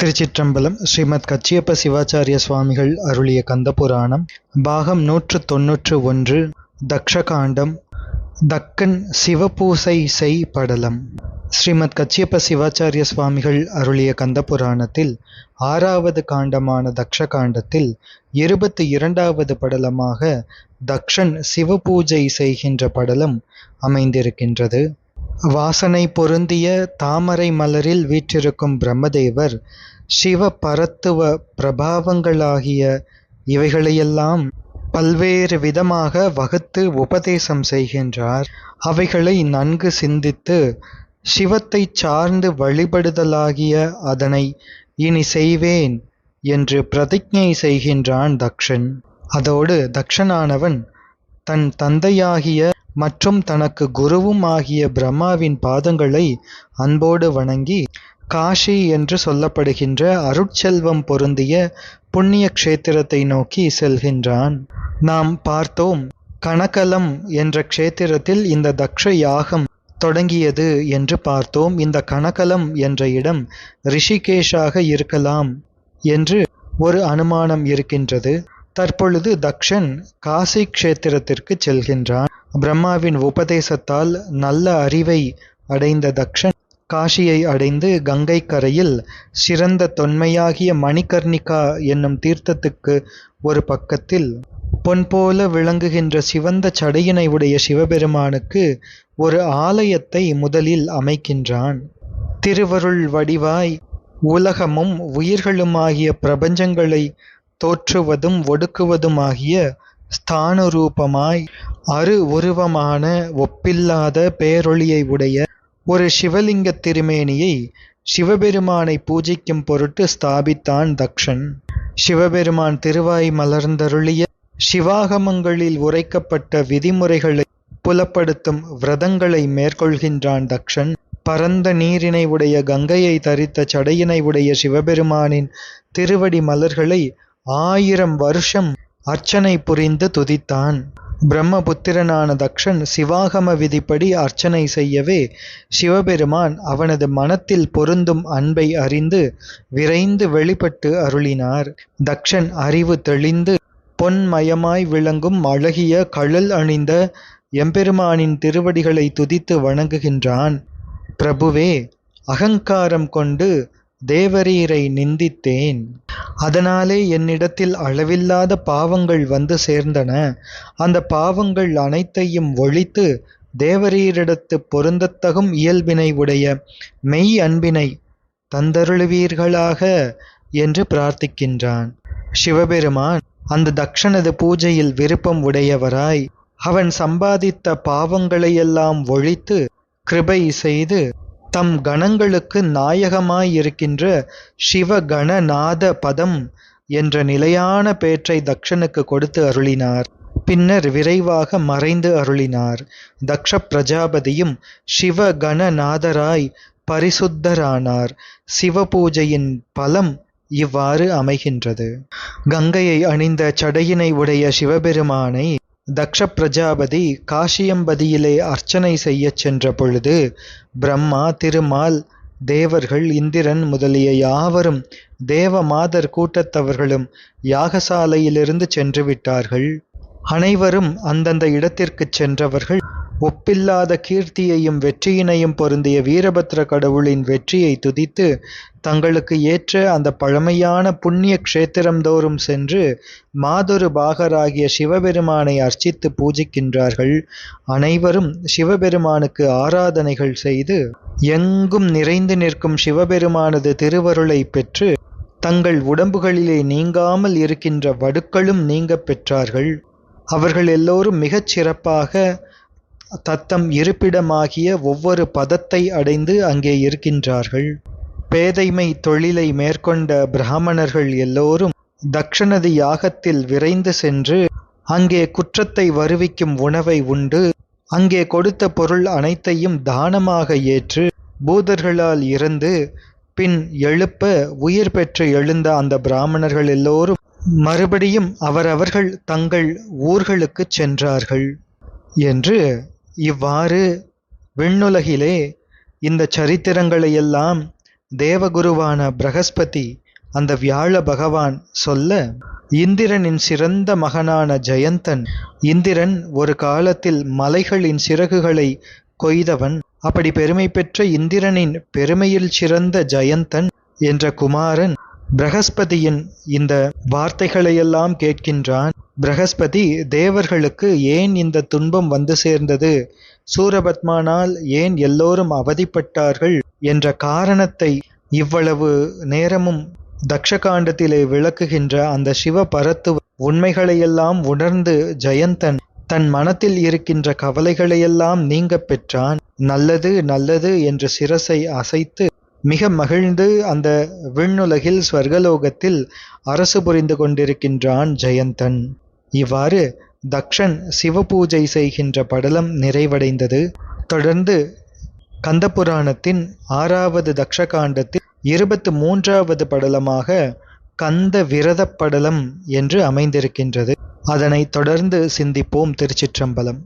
திருச்சிற்றம்பலம் ஸ்ரீமத் கச்சியப்ப சிவாச்சாரிய சுவாமிகள் அருளிய கந்தபுராணம் பாகம் நூற்று தொன்னூற்று ஒன்று தக்ஷகாண்டம் தக்கன் சிவபூசை செய் படலம். ஸ்ரீமத் கச்சியப்ப சிவாச்சாரிய சுவாமிகள் அருளிய கந்தபுராணத்தில் ஆறாவது காண்டமான தக்ஷகாண்டத்தில் இருபத்தி இரண்டாவது படலமாக தக்ஷன் சிவபூஜை செய்கின்ற படலம் அமைந்திருக்கின்றது. வாசனை பொருந்திய தாமரை மலரில் வீற்றிருக்கும் பிரம்மதேவர் சிவ பரத்துவ பிரபாவங்களாகிய இவைகளையெல்லாம் பல்வேறு விதமாக வகுத்து உபதேசம் செய்கின்றார். அவைகளை நன்கு சிந்தித்து சிவத்தை சார்ந்து வழிபடுதலாகிய அதனை இனி செய்வேன் என்று பிரதிஜை செய்கின்றான் தக்ஷன். அதோடு தக்ஷனானவன் தன் தந்தையாகிய மற்றும் தனக்கு குருவும் ஆகிய பிரம்மாவின் பாதங்களை அன்போடு வணங்கி காஷி என்று சொல்லப்படுகின்ற அருட்செல்வம் பொருந்திய புண்ணிய க்ஷேத்திரத்தை நோக்கி செல்கின்றான். நாம் பார்த்தோம் கனகலம் என்ற க்ஷேத்திரத்தில் இந்த தக்ஷ யாகம் தொடங்கியது என்று பார்த்தோம். இந்த கனகலம் என்ற இடம் ரிஷிகேஷாக இருக்கலாம் என்று ஒரு அனுமானம் இருக்கின்றது. தற்பொழுது தக்ஷன் காசி க்ஷேத்திரத்திற்கு செல்கின்றான். பிரம்மாவின் உபதேசத்தால் நல்ல அறிவை அடைந்த தக்ஷன் காஷியை அடைந்து கங்கை கரையில் சிறந்த தொன்மையாகிய மணிகர்ணிகா என்னும் தீர்த்தத்துக்கு ஒரு பக்கத்தில் பொன் போல விளங்குகின்ற சிவந்த சடையினை உடைய சிவபெருமானுக்கு ஒரு ஆலயத்தை முதலில் அமைக்கின்றான். திருவருள் வடிவாய் உலகமும் உயிர்களுமாகிய பிரபஞ்சங்களை தோற்றுவதும் ஒடுக்குவதுமாகிய ஸ்தானரூபமாய் அரு உருவமான ஒப்பில்லாத பேரொளியை உடைய ஒரு சிவலிங்க திருமேனியை சிவபெருமானை பூஜிக்கும் பொருட்டு ஸ்தாபித்தான் தக்ஷன். சிவபெருமான் திருவாய் மலர்ந்தருளிய சிவாகமங்களில் உரைக்கப்பட்ட விதிமுறைகளை புலப்படுத்தும் விரதங்களை மேற்கொள்கின்றான் தக்ஷன். பரந்த நீரினை உடைய கங்கையை தரித்த சடையினை உடைய சிவபெருமானின் திருவடி மலர்களை ஆயிரம் வருஷம் அர்ச்சனை புரிந்து துதித்தான். பிரம்மபுத்திரனான தக்ஷன் சிவாகம விதிப்படி அர்ச்சனை செய்யவே சிவபெருமான் அவனது மனத்தில் பொருந்தும் அன்பை அறிந்து விரைந்து வெளிப்பட்டு அருளினார். தக்ஷன் அறிவு தெளிந்து பொன்மயமாய் விளங்கும் அழகிய கழல் அணிந்த எம்பெருமானின் திருவடிகளை துதித்து வணங்குகின்றான். பிரபுவே அகங்காரம் கொண்டு தேவரீரை நிந்தித்தேன். அதனாலே என்னிடத்தில் அளவில்லாத பாவங்கள் வந்து சேர்ந்தன. அந்த பாவங்கள் அனைத்தையும் ஒழித்து தேவரீரிடத்து பொருந்தத்தகும் இயல்பினை உடைய மெய் அன்பினை தந்தருளுவீர்களாக என்று பிரார்த்திக்கின்றான். சிவபெருமான் அந்த தக்ஷனது பூஜையில் விருப்பம் உடையவராய் அவன் சம்பாதித்த பாவங்களையெல்லாம் ஒழித்து கிருபை செய்து தம் கணங்களுக்கு நாயகமாயிருக்கின்ற சிவகணநாத பதம் என்ற நிலையான பேற்றை தக்ஷனுக்கு கொடுத்து அருளினார். பின்னர் விரைவாக மறைந்து அருளினார். தக்ஷ பிரஜாபதியும் சிவகணநாதராய் பரிசுத்தரானார். சிவபூஜையின் பலம் இவ்வாறு அமைகின்றது. கங்கையை அணிந்த சடையினை உடைய சிவபெருமானை தக்ஷ பிரஜாபதி காஷியம்பதியிலே அர்ச்சனை செய்யச் சென்ற பொழுது பிரம்மா திருமால் தேவர்கள் இந்திரன் முதலிய யாவரும் தேவ மாதர் கூட்டத்தவர்களும் யாகசாலையிலிருந்து சென்று விட்டார்கள். அனைவரும் அந்தந்த இடத்திற்குச் சென்றவர்கள் ஒப்பில்லாத கீர்த்தியையும் வெற்றியினையும் பொருந்திய வீரபத்ர கடவுளின் வெற்றியை துதித்து தங்களுக்கு ஏற்ற அந்த பழமையான புண்ணிய க்ஷேத்திரந்தோறும் சென்று மாதொரு பாகராகிய சிவபெருமானை அர்ச்சித்து பூஜிக்கின்றார்கள். அனைவரும் சிவபெருமானுக்கு ஆராதனைகள் செய்து எங்கும் நிறைந்து நிற்கும் சிவபெருமானது திருவருளை பெற்று தங்கள் உடம்புகளிலே நீங்காமல் இருக்கின்ற வடுக்களும் நீங்க பெற்றார்கள். அவர்கள் எல்லோரும் மிகச் சிறப்பாக தத்தம் இருப்பிடமாகிய ஒவ்வொரு பதத்தை அடைந்து அங்கே இருக்கின்றார்கள். பேதைமை தொழிலை மேற்கொண்ட பிராமணர்கள் எல்லோரும் தக்ஷணதி யாகத்தில் விரைந்து சென்று அங்கே குற்றத்தை வருவிக்கும் உணவை உண்டு அங்கே கொடுத்த பொருள் அனைத்தையும் தானமாக ஏற்று பூதர்களால் இறந்து பின் எழுப்ப உயிர் பெற்று எழுந்த அந்த பிராமணர்கள் எல்லோரும் மறுபடியும் அவரவர்கள் தங்கள் ஊர்களுக்குச் சென்றார்கள் என்று இவ்வாறு விண்ணுலகிலே இந்த சரித்திரங்களையெல்லாம் தேவகுருவான பிரகஸ்பதி அந்த வியாழ பகவான் சொல்ல இந்திரனின் சிறந்த மகனான ஜெயந்தன் இந்திரன் ஒரு காலத்தில் மலைகளின் சிறகுகளை கொய்தவன் அப்படி பெருமை பெற்ற இந்திரனின் பெருமையில் சிறந்த ஜெயந்தன் என்ற குமாரன் பிரகஸ்பதியின் இந்த வார்த்தைகளையெல்லாம் கேட்கின்றான். பிரகஸ்பதி தேவர்களுக்கு ஏன் இந்த துன்பம் வந்து சேர்ந்தது? சூரபத்மானால் ஏன் எல்லோரும் அவதிப்பட்டார்கள் என்ற காரணத்தை இவ்வளவு நேரமும் தக்ஷகாண்டத்திலே விளக்குகின்ற அந்த சிவ பரத்துவ உண்மைகளையெல்லாம் உணர்ந்து ஜெயந்தன் தன் மனத்தில் இருக்கின்ற கவலைகளையெல்லாம் நீங்க பெற்றான். நல்லது நல்லது என்று சிரசை அசைத்து மிக மகிழ்ந்து அந்த விண்ணுலகில் ஸ்வர்கலோகத்தில் அரசு புரிந்து கொண்டிருக்கின்றான் ஜெயந்தன். இவ்வாறு தக்ஷன் சிவபூஜை செய்கின்ற படலம் நிறைவடைந்தது. தொடர்ந்து கந்தபுராணத்தின் ஆறாவது தக்ஷகாண்டத்தில் இருபத்து மூன்றாவது படலமாக கந்த விரதப் படலம் என்று அமைந்திருக்கின்றது. அதனை தொடர்ந்து சிந்திப்போம் திருச்சிற்றம்பலம்.